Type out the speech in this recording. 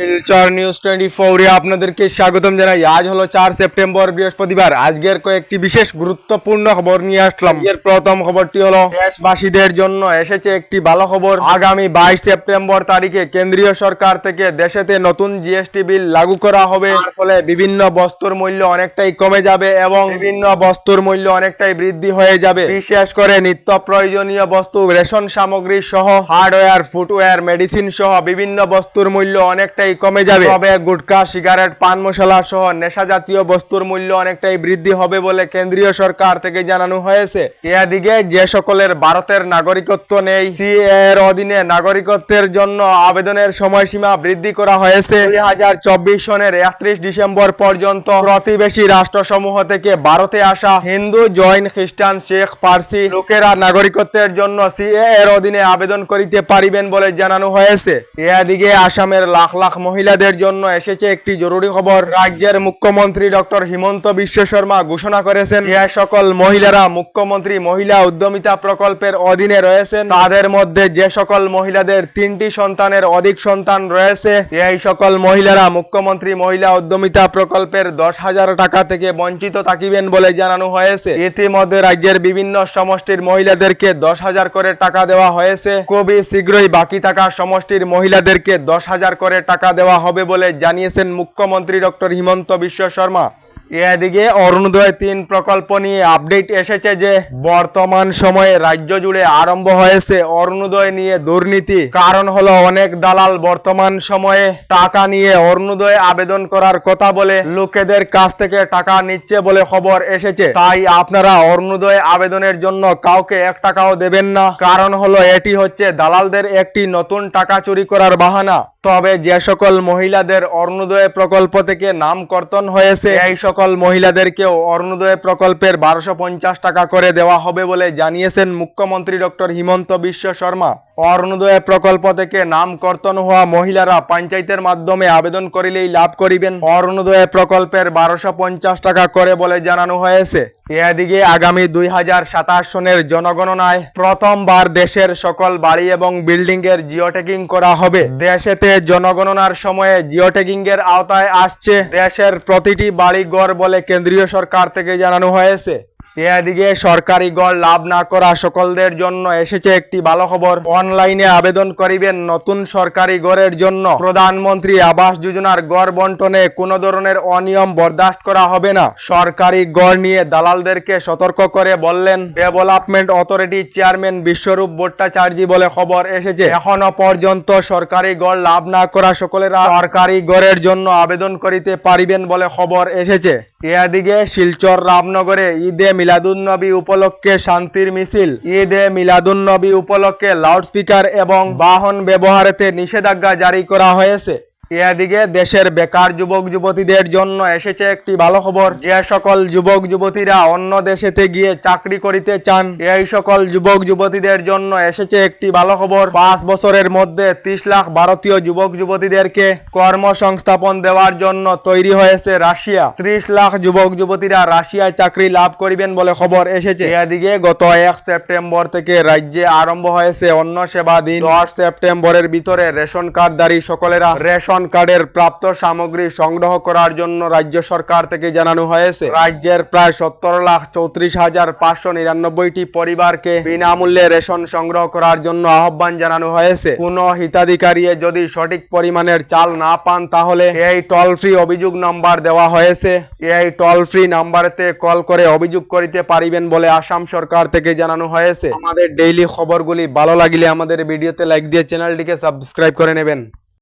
Silchar news twenty ফোরে আপনাদেরকে স্বাগতম জানাই। আজ হলো চার সেপ্টেম্বর, বৃহস্পতিবার। আজকের কয়েকটি বিশেষ গুরুত্বপূর্ণ খবর নিয়ে আসলাম। এর প্রথম খবরটি হলো, দেশবাসীদের জন্য এসেছে একটি ভালো খবর। আগামী বাইশ সেপ্টেম্বর তারিখে কেন্দ্রীয় সরকার থেকে দেশেতে নতুন জিএসটি বিল লাগু করা হবে। ফলে বিভিন্ন বস্তুর মূল্য অনেকটাই কমে যাবে এবং বিভিন্ন বস্তুর মূল্য অনেকটাই বৃদ্ধি হয়ে যাবে। বিশেষ করে নিত্য প্রয়োজনীয় বস্তু, রেশন সামগ্রী সহ, হার্ডওয়্যার, ফুটওয়্যার, মেডিসিন সহ বিভিন্ন বস্তুর মূল্য অনেকটাই কমে যাবে। তবে গুটখা সিগারেট, পান মশলা সহ নেশা জাতীয় বস্তুর মূল্য অনেকটাই বৃদ্ধি হবে বলে কেন্দ্রীয় সরকার থেকে জানানো হয়েছে। এদিকে যে সকলের ভারতের নাগরিকত্ব নেই, সি এর অধীনে নাগরিকত্বের জন্য আবেদনের সময়সীমা বৃদ্ধি করা হয়েছে। দুই হাজার চব্বিশ সনের একত্রিশ ডিসেম্বর পর্যন্ত প্রতিবেশী রাষ্ট্রসমূহ থেকে ভারতে আসা হিন্দু, জৈন, খ্রিস্টান, শেখ পার্সি লোকেরা নাগরিকত্বের জন্য সিএ এর অধীনে আবেদন করিতে পারিবেন বলে জানানো হয়েছে। এদিকে আসামের লাখ লাখ মহিলাদের জন্য এসেছে একটি জরুরি খবর। রাজ্যের মুখ্যমন্ত্রী ডক্টর হিমন্ত বিশ্ব শর্মা ঘোষণা করেছেন যে সকল মহিলারা মুখ্যমন্ত্রী মহিলা উদ্যমিতা প্রকল্পের অধীনে রয়েছেন। তাদের মধ্যে যে সকল মহিলাদের তিনটি সন্তানের অধিক সন্তান রয়েছে, এই সকল মহিলারা মুখ্যমন্ত্রী মহিলা উদ্যমিতা প্রকল্পের দশ হাজার টাকা থেকে বঞ্চিত থাকিবেন বলে জানানো হয়েছে। ইতিমধ্যে রাজ্যের বিভিন্ন সমষ্টির মহিলাদেরকে দশ হাজার করে টাকা দেওয়া হয়েছে। খুবই শীঘ্রই বাকি থাকা সমষ্টির মহিলাদেরকে দশ হাজার করে টাকা দেওয়া হবে বলে জানিয়েছেন মুখ্যমন্ত্রী ডক্টর হিমন্ত বিশ্ব শর্মা। এদিকে অরুণোদয় তিন প্রকল্প নিয়ে আপডেট এসেছে যে বর্তমান সময়ে রাজ্য জুড়ে আরম্ভ হয়েছে অরুণোদয় নিয়ে দুর্নীতি। কারণ হলো অনেক দালাল বর্তমান সময়ে টাকা নিয়ে অরুণোদয় আবেদন করার কথা বলে লোকেদের কাছ থেকে টাকা নিচ্ছে বলে খবর এসেছে। তাই আপনারা অরুণোদয় আবেদনের জন্য কাউকে এক টাকাও দেবেন না। কারণ হলো এটি হচ্ছে দালালদের একটি নতুন টাকা চুরি করার বাহানা। তবে যে সকল মহিলাদের অরুণোদয় প্রকল্প থেকে নাম কর্তন হয়েছে, এই সকল মহিলাদেরকেও অরুণোদয় প্রকল্পের বারোশো টাকা করে দেওয়া হবে বলে জানিয়েছেন মুখ্যমন্ত্রী ডক্টর হিমন্ত বিশ্ব শর্মা। অরুণোদয় প্রকল্প থেকে নাম কর্তন হওয়া মহিলারা পঞ্চায়েতের মাধ্যমে আবেদন করিলেই লাভ করিবেন। অরুণোদয় প্রকল্পের বারোশো পঞ্চাশ টাকা করে বলে জানানো হয়েছে। এদিকে আগামী দুই হাজার সাতাশ সনের জনগণনায় প্রথমবার দেশের সকল বাড়ি এবং বিল্ডিং এর জিওটেকিং করা হবে। দেশেতে জনগণনার সময়ে জিওটেকিং এর আওতায় আসছে দেশের প্রতিটি বাড়ি ঘর বলে কেন্দ্রীয় সরকার থেকে জানানো হয়েছে। এদিকে সরকারি গড় লাভ না করা সকলদের জন্য এসেছে একটি ভালো খবর। অনলাইনে আবেদন করিবেন নতুন সরকারি গড়ের জন্য। প্রধানমন্ত্রী আবাস যোজনার গড় বন্টনে কোনো ধরনের অনিয়ম বরদাস্ত করা হবে না। সরকারি গড় নিয়ে দালালদেরকে সতর্ক করে বললেন development authority chairman Biswarup Bhattacharya বলে খবর এসেছে। এখনও পর্যন্ত সরকারি গড় লাভ না করা সকলেরা সরকারি গড়ের জন্য আবেদন করিতে পারিবেন বলে খবর এসেছে। এদিকে শিলচর রামনগরে ঈদে মিলাদুন্নবী উপলক্ষে শান্তির মিছিল। ঈদে মিলাদুন্নবী উপলক্ষে লাউডস্পিকার এবং বাহন ব্যবহারেতে নিষেধাজ্ঞা জারি করা হয়েছে। এদিকে দেশের বেকার যুবক যুবতীদের জন্য এসেছে একটি ভালো খবর। যে সকল যুবক যুবতীরা অন্য দেশেতে গিয়ে চাকরি করিতে চান, এই সকল যুবক যুবতীদের জন্য এসেছে একটি ভালো খবর। পাঁচ বছরের মধ্যে ত্রিশ লাখ ভারতীয় যুবক যুবতীদেরকে কর্মসংস্থাপন দেওয়ার জন্য তৈরি হয়েছে রাশিয়া। ত্রিশ লাখ যুবক যুবতীরা রাশিয়ায় চাকরি লাভ করিবেন বলে খবর এসেছে। এদিকে গত এক সেপ্টেম্বর থেকে রাজ্যে আরম্ভ হয়েছে অন্য সেবা দিন। দশ সেপ্টেম্বরের ভিতরে রেশন কার্ডধারী সকলেরা রেশন কার্ডের প্রাপ্ত সামগ্রী সংগ্রহ করার জন্য রাজ্য সরকার থেকে জানানো হয়েছে, রাজ্যের প্রায় সত্তর লাখ চৌত্রিশ হাজার পাঁচশো নিরানব্বইটি পরিবারকে বিনামূল্যে রেশন সংগ্রহ করার জন্য আহ্বান জানানো হয়েছে। কোন হিতাধিকারী যদি সঠিক পরিমাণের চাল না পান, তাহলে এই টোল ফ্রি অভিযোগ নাম্বার দেওয়া হয়েছে। এই টোল ফ্রি নাম্বারেতে কল করে অভিযোগ করিতে পারিবেন বলে আসাম সরকার থেকে জানানো হয়েছে। আমাদের ডেইলি খবরগুলি ভালো লাগিলে আমাদের ভিডিওতে লাইক দিয়ে চ্যানেলটিকে সাবস্ক্রাইব করে নেবেন।